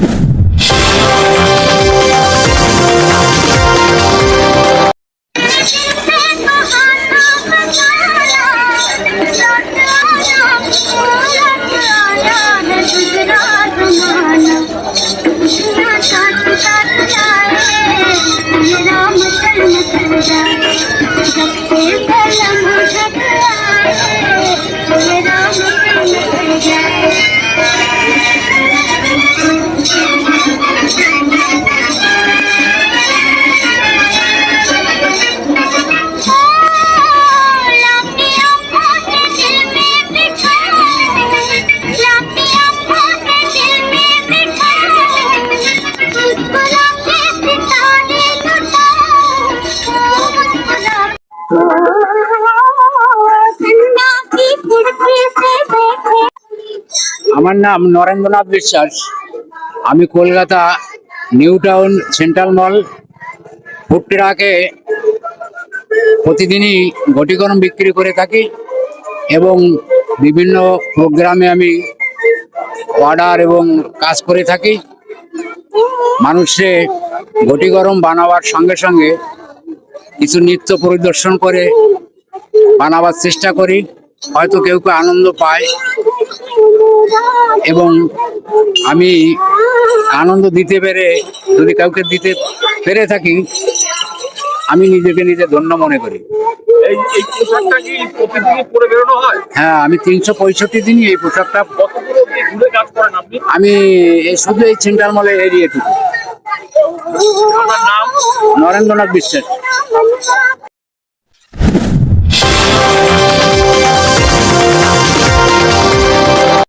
you আমার নাম নরেন্দ্রনাথ বিশ্বাস। আমি Kolkata New Town Central Mall. Food ট্রাকে প্রতিদিনই গরম বিক্রি করে থাকি এবং বিভিন্ন প্রোগ্রামে আমি অর্ডার এবং কাজ করে থাকি। মানুষে ঘটি গরম বানাবার সঙ্গে সঙ্গে কিছু নৃত্য পরিদর্শন করে বানাবার চেষ্টা করি। হয়তো কেউ কেউ আনন্দ পায়। এবং আমি আনন্দ দিতে পেরে যদি কাউকে দিতে পেরে থাকি আমি নিজেকে নিজে ধন্য মনে করি। হয়? হ্যাঁ আমি তিনশো পঁয়ষট্টি দিনই এই পোশাকটা আমি এই শুধু এই সেন্ট্রাল মলে এরিয়েটুকু নাম নরেন্দ্রনাথ বিশ্বাস।